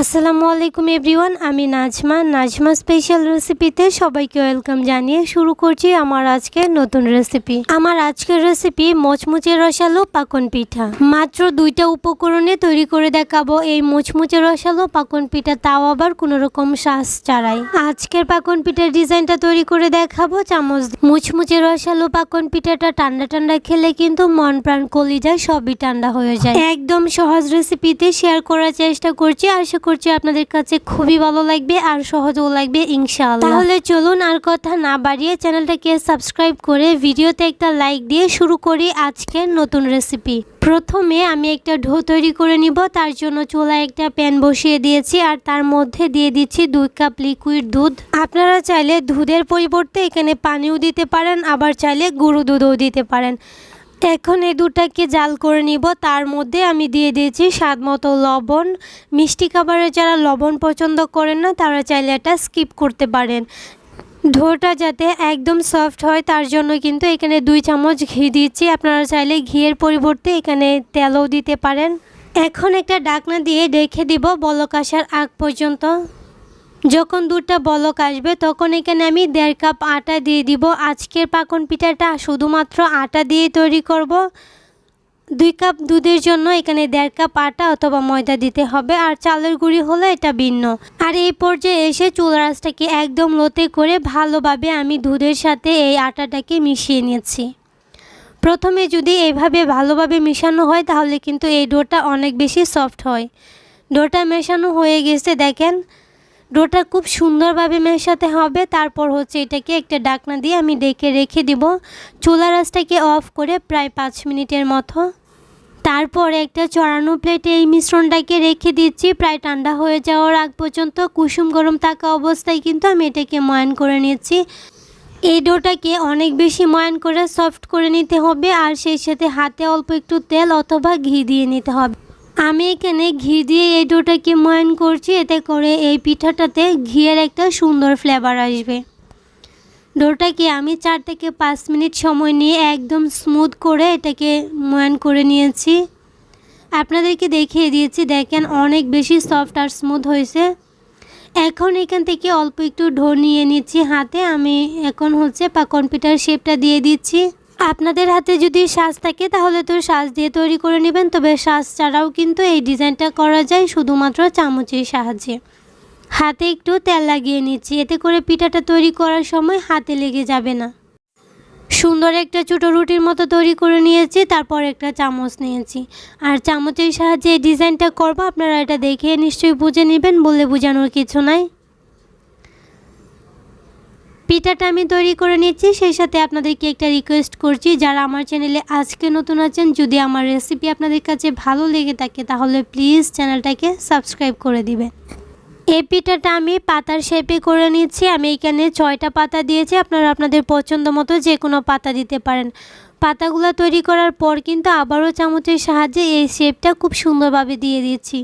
আসসালামু আলাইকুম এভরিওয়ান, আমি নাজমা। নাজমা স্পেশাল রেসিপিতে সবাইকে ওয়েলকাম জানিয়ে শুরু করছি আমার আজকের নতুন রেসিপি আমার আজকের রেসিপি মচমুচে রসালো পাকন পিঠা। মাত্র দুইটা উপকরণে তৈরি করে দেখাবো এই মুচমুচে রসালো পাকন পিঠা। তাও আবার কোনো রকম শ্বাস ছাড়াই। আজকের পাকন পিঠার ডিজাইনটা তৈরি করে দেখাবো চামচ। মুচমুচে রসালো পাকন পিঠাটা ঠান্ডা ঠান্ডা খেলে কিন্তু মন প্রাণ কলিজায় সবই ঠান্ডা হয়ে যায়। একদম সহজ রেসিপিতে শেয়ার করার চেষ্টা করছি। আশা করছি আপনাদের কাছে খুবই ভালো লাগবে আর সহজও লাগবে, ইনশাআল্লাহ। তাহলে চলুন আর কথা না বাড়িয়ে চ্যানেলটাকে সাবস্ক্রাইব করে ভিডিওতে একটা লাইক দিয়ে শুরু করি আজকের নতুন রেসিপি। প্রথমে আমি একটা ঢো তৈরি করে নিব, তার জন্য চুলায় একটা প্যান বসিয়ে দিয়েছি আর তার মধ্যে দিয়ে দিচ্ছি দুই কাপ লিকুইড দুধ। আপনারা চাইলে দুধের পরিবর্তে এখানে পানিও দিতে পারেন, আবার চাইলে গুঁড়ো দুধও দিতে পারেন। এখন এই দুটাকে জাল করে নিব। তার মধ্যে আমি দিয়ে দিয়েছি স্বাদ মতো লবণ। মিষ্টি খাবারে যারা লবণ পছন্দ করেন না, তারা চাইলে এটা স্কিপ করতে পারেন। ঢোটা যাতে একদম সফট হয়, তার জন্য কিন্তু এখানে দুই চামচ ঘি দিচ্ছি আপনারা চাইলে ঘিয়ের পরিবর্তে এখানে তেলও দিতে পারেন। এখন একটা ডাকনা দিয়ে রেখে দিব বলক আসার আগ পর্যন্ত। যখন দুধটা বলক আসবে, তখন এখানে আমি দেড় কাপ আটা দিয়ে দিব। আজকের পাকন পিঠাটা শুধুমাত্র আটা দিয়ে তৈরি করব। দুই কাপ দুধের জন্য এখানে দেড় কাপ আটা অথবা ময়দা দিতে হবে, আর চালের গুঁড়ি হলে এটা ভিন্ন। আর এই পর্যায়ে এসে চুল রাসটাকে একদম লোতে করে ভালোভাবে আমি দুধের সাথে এই আটাটাকে মিশিয়ে নিয়েছি। প্রথমে যদি এইভাবে ভালোভাবে মেশানো হয়, তাহলে কিন্তু এই ডোটা অনেক বেশি সফট হয়। ডোটা মেশানো হয়ে গেছে, দেখেন। ডোটা খুব সুন্দরভাবে মেশাতে হবে। তারপর হচ্ছে এটাকে একটা ডাকনা দিয়ে আমি ডেকে রেখে দিব। চুলা রাসটাকে অফ করে প্রায় পাঁচ মিনিটের মতো। তারপর একটা চড়ানো প্লেটে এই মিশ্রণটাকে রেখে দিচ্ছি। প্রায় ঠান্ডা হয়ে যাওয়ার আগ পর্যন্ত কুসুম গরম থাকা অবস্থায় কিন্তু আমি এটাকে ময়ান করে নিচ্ছি। এই ডোটাকে অনেক বেশি ময়ান করে সফট করে নিতে হবে। আর সেই সাথে হাতে অল্প একটু তেল অথবা ঘি দিয়ে নিতে হবে। আমি এখানে ঘি দিয়ে এই ডোটাকে ময়ান করছি, এতে করে এই পিঠাটাতে ঘিয়ের একটা সুন্দর ফ্লেভার আসবে। ডোটাকে আমি চার থেকে পাঁচ মিনিট সময় নিয়ে একদম স্মুথ করে এটাকে ময়ান করে নিয়েছি। আপনাদেরকে দেখিয়ে দিয়েছি, দেখেন অনেক বেশি সফট আর স্মুথ হয়েছে। এখন এখান থেকে অল্প একটু ঢো নিয়ে নিচ্ছি হাতে, আমি এখন হচ্ছে পাকন পিঠার শেপটা দিয়ে দিচ্ছি। আপনাদের হাতে যদি সাজ থাকে, তাহলে তো সাজ দিয়ে তৈরি করে নেবেন। তবে সাজ ছাড়াও কিন্তু এই ডিজাইনটা করা যায় শুধুমাত্র চামচের সাহায্যে। হাতে একটু তেল লাগিয়ে নিচ্ছি। এতে করে পিঠাটা তৈরি করার সময় হাতে লেগে যাবে না। সুন্দর একটা ছোটো রুটির মতো তৈরি করে নিয়েছি, তারপর একটা চামচ নিয়েছি। আর চামচের সাহায্যে এই ডিজাইনটা করব, আপনারা এটা দেখে নিশ্চয়ই বুঝে নেবেন, বলে বোঝানোর কিছু নাই। পিঠাটা আমি তৈরি করে নিচ্ছি। সেই সাথে আপনাদেরকে একটা রিকোয়েস্ট করছি, যারা আমার চ্যানেলে আজকে নতুন আছেন, যদি আমার রেসিপি আপনাদের কাছে ভালো লেগে থাকে, তাহলে প্লিজ চ্যানেলটাকে সাবস্ক্রাইব করে দিবেন। এই পিঠাটা আমি পাতার শেপে করে নিচ্ছি। আমি এখানে ছয়টা পাতা দিয়েছি। আপনারা আপনাদের পছন্দ মতো যে কোনো পাতা দিতে পারেন। পাতাগুলো তৈরি করার পর কিন্তু আবারও চামচের সাহায্যে এই শেপটা খুব সুন্দরভাবে দিয়ে দিয়েছি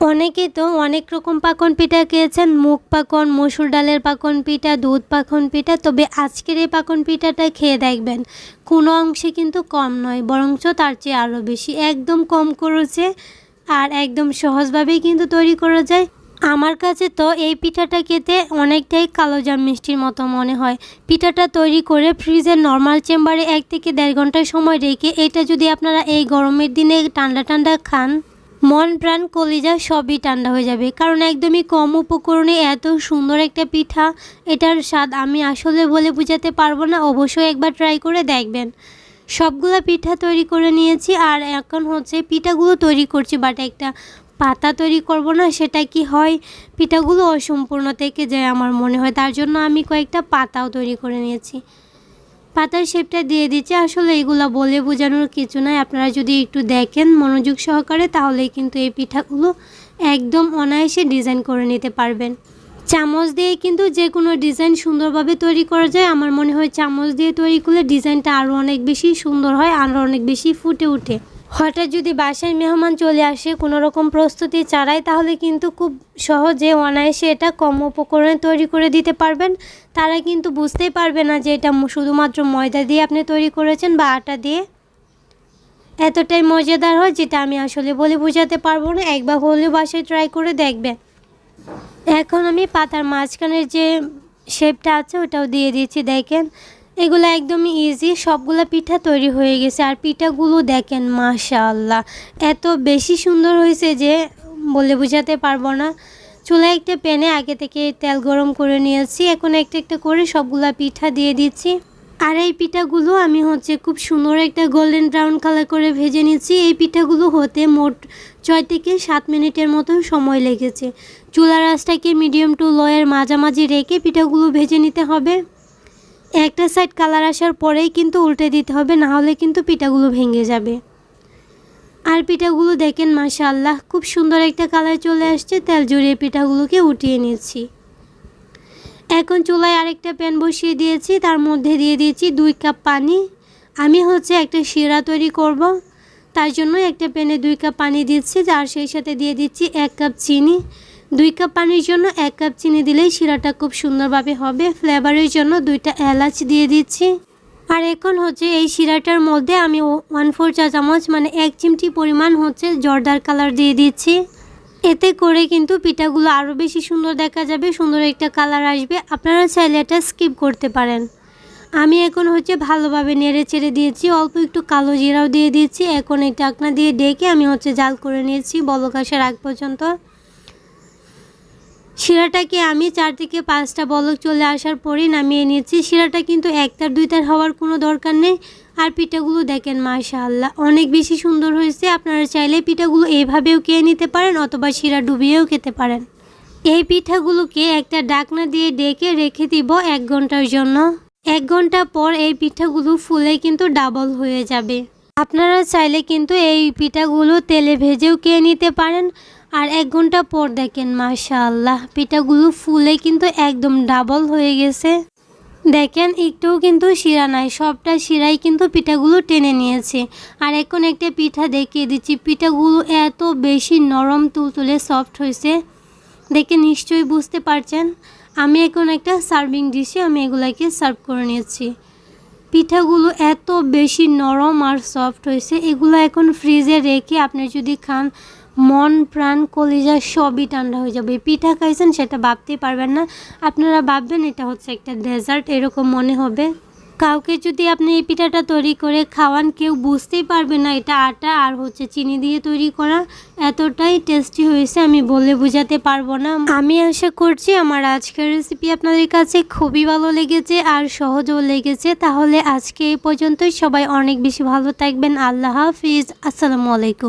অনেকে তো অনেক রকম পাকন পিঠা খেয়েছেন, মুগ পাকন, মসুর ডালের পাকন পিঠা, দুধ পাকন পিঠা, তবে আজকের এই পাকন পিঠাটা খেয়ে দেখবেন, কোনো অংশে কিন্তু কম নয়, বরঞ্চ তার চেয়ে আরও বেশি, একদম কম করেছে আর একদম সহজভাবেই কিন্তু তৈরি করা যায়। আমার কাছে তো এই পিঠাটা খেতে অনেকটাই কালোজাম মিষ্টির মতো মনে হয়। পিঠাটা তৈরি করে ফ্রিজের নর্মাল চেম্বারে এক থেকে দেড় ঘণ্টা সময় রেখে, এটা যদি আপনারা এই গরমের দিনে ঠান্ডা ঠান্ডা খান মন প্রাণ কলিজা সবই ঠান্ডা হয়ে যাবে। কারণ একদমই কম উপকরণে এত সুন্দর একটা পিঠা, এটার স্বাদ আমি আসলে বলে বোঝাতে পারব না, অবশ্যই একবার ট্রাই করে দেখবেন। সবগুলো পিঠা তৈরি করে নিয়েছি আর এখন হচ্ছে পিঠাগুলো তৈরি করছি বাট একটা পাতা তৈরি করব না, সেটা কি হয়? পিঠাগুলো অসম্পূর্ণ থেকে যায় আমার মনে হয়, তার জন্য আমি কয়েকটা পাতাও তৈরি করে নিয়েছি। পাতার শেপটা দিয়ে দিচ্ছে। আসলে এগুলো বলে বোঝানোর কিছু নাই। আপনারা যদি একটু দেখেন মনোযোগ সহকারে, তাহলে কিন্তু এই পিঠাগুলো একদম অনায়াসে ডিজাইন করে নিতে পারবেন। চামচ দিয়ে কিন্তু যে কোনো ডিজাইন সুন্দরভাবে তৈরি করা যায়। আমার মনে হয় চামচ দিয়ে তৈরি করলে ডিজাইনটা আরও অনেক বেশি সুন্দর হয় আরও অনেক বেশি ফুটে ওঠে। হঠাৎ যদি বাসায় মেহমান চলে আসে, কোনো রকম প্রস্তুতি ছাড়াই, তাহলে কিন্তু খুব সহজে অনায়াসে এটা কম উপকরণে তৈরি করে দিতে পারবেন। তারা কিন্তু বুঝতেই পারবে না যে এটা শুধুমাত্র ময়দা দিয়ে আপনি তৈরি করেছেন বা আটা দিয়ে। এতটাই মজাদার হয় যেটা আমি আসলে বলে বোঝাতে পারব না। একবার হলেও বাসায় ট্রাই করে দেখবেন। এখন আমি পাতার মাঝখানের যে শেপটা আছে, ওটাও দিয়ে দিয়েছি দেখেন। এগুলো একদমই ইজি সবগুলো পিঠা তৈরি হয়ে গেছে। আর পিঠাগুলো দেখেন, মাশাআল্লাহ, এত বেশি সুন্দর হয়েছে যে বলে বোঝাতে পারব না। চুলায় একটা প্যানে আগে থেকে তেল গরম করে নিয়েছি, এখন একটা একটা করে সবগুলা পিঠা দিয়ে দিচ্ছি। আর এই পিঠাগুলো আমি হচ্ছে খুব সুন্দর একটা গোল্ডেন ব্রাউন কালার করে ভেজে নিচ্ছি। এই পিঠাগুলো হতে মোট ছয় থেকে সাত মিনিটের মতো সময় লেগেছে। চুলার আঁচটাকে মিডিয়াম টু লোয়ের মাঝামাঝি রেখে পিঠাগুলো ভেজে নিতে হবে। একটা সাইড কালার আসার পরেই কিন্তু উল্টে দিতে হবে, না হলে কিন্তু পিঠাগুলো ভেঙে যাবে। আর পিঠাগুলো দেখেন, মাশাআল্লাহ, খুব সুন্দর একটা কালার চলে আসছে। তেল জড়িয়ে পিঠাগুলোকে উঠিয়ে নিচ্ছি। এখন চুলায় আরেকটা প্যান বসিয়ে দিয়েছি। তার মধ্যে দিয়ে দিয়েছি দুই কাপ পানি। আমি হচ্ছে একটা শিরা তৈরি করব। তার জন্য একটা প্যানে দুই কাপ পানি দিচ্ছি। আর সেই সাথে দিয়ে দিচ্ছি এক কাপ চিনি। দুই কাপ পানির জন্য এক কাপ চিনি দিলেই শিরাটা খুব সুন্দরভাবে হবে। ফ্লেভারের জন্য দুইটা এলাচ দিয়ে দিচ্ছি। আর এখন হচ্ছে এই শিরাটার মধ্যে আমি ওয়ান ফোর চা চামচ মানে এক চিমটি পরিমাণ হচ্ছে জর্দার কালার দিয়ে দিচ্ছি। এতে করে কিন্তু পিঠাগুলো আরও বেশি সুন্দর দেখা যাবে, সুন্দর একটা কালার আসবে। আপনারা চাইলে এটা স্কিপ করতে পারেন। আমি এখন হচ্ছে ভালোভাবে নেড়ে চেড়ে দিয়েছি, অল্প একটু কালো জিরাও দিয়ে দিয়েছি এখন এই টাকনা দিয়ে ডেকে আমি হচ্ছে জাল করে নিয়েছি বলক আসার আগ পর্যন্ত। শিরাটাকে আমি চার থেকে পাঁচটা বলক চলে আসার পরেই নামিয়ে নিয়েছি। শিরাটা কিন্তু একটার দুইটার হওয়ার কোনো দরকার নেই। আর পিঠাগুলো দেখেন, মাশাআল্লাহ, অনেক বেশি সুন্দর হয়েছে। আপনারা চাইলে পিঠাগুলো এইভাবেও খেয়ে নিতে পারেন অথবা শিরা ডুবিয়েও খেতে পারেন। এই পিঠাগুলোকে একটা ডাকনা দিয়ে ডেকে রেখে দিব এক ঘণ্টার জন্য। এক ঘণ্টা পর এই পিঠাগুলো ফুলে কিন্তু ডাবল হয়ে যাবে। আপনারা চাইলে কিন্তু এই পিঠাগুলো তেলে ভেজেও খেয়ে নিতে পারেন। আর এক ঘণ্টা পর দেখেন, মাশাআল্লাহ, পিঠাগুলো ফুলে কিন্তু একদম ডাবল হয়ে গেছে। দেখেন, একটুও কিন্তু শিরা নাই, সবটা শিরাই কিন্তু পিঠাগুলো টেনে নিয়েছে। আর এখন একটা পিঠা দেখিয়ে দিচ্ছি, পিঠাগুলো এত বেশি নরম, তুলতুলে সফট হয়েছে। দেখে নিশ্চয়ই বুঝতে পারছেন, আমি এখন একটা সার্ভিং ডিশে আমি এগুলাকে সার্ভ করে নিয়েছি। পিঠাগুলো এত বেশি নরম আর সফট হয়েছে, এগুলো এখন ফ্রিজে রেখে আপনি যদি খান মন, প্রাণ, কলিজা সবই ঠান্ডা হয়ে যাবে। পিঠা খাইছেন সেটা ভাবতেই পারবেন না। আপনারা ভাববেন এটা হচ্ছে একটা ডেজার্ট, এরকম মনে হবে। কাউকে যদি আপনি এই পিঠাটা তৈরি করে খাওয়ান, কেউ বুঝতেই পারবে না এটা আটা আর হচ্ছে চিনি দিয়ে তৈরি করা। এতটাই টেস্টি হয়েছে, আমি বলে বোঝাতে পারব না। আমি আশা করছি আমার আজকের রেসিপি আপনাদের কাছে খুবই ভালো লেগেছে আর সহজও লেগেছে। তাহলে আজকে এই পর্যন্তই। সবাই অনেক বেশি ভালো থাকবেন। আল্লাহ হাফিজ। আসসালামু আলাইকুম।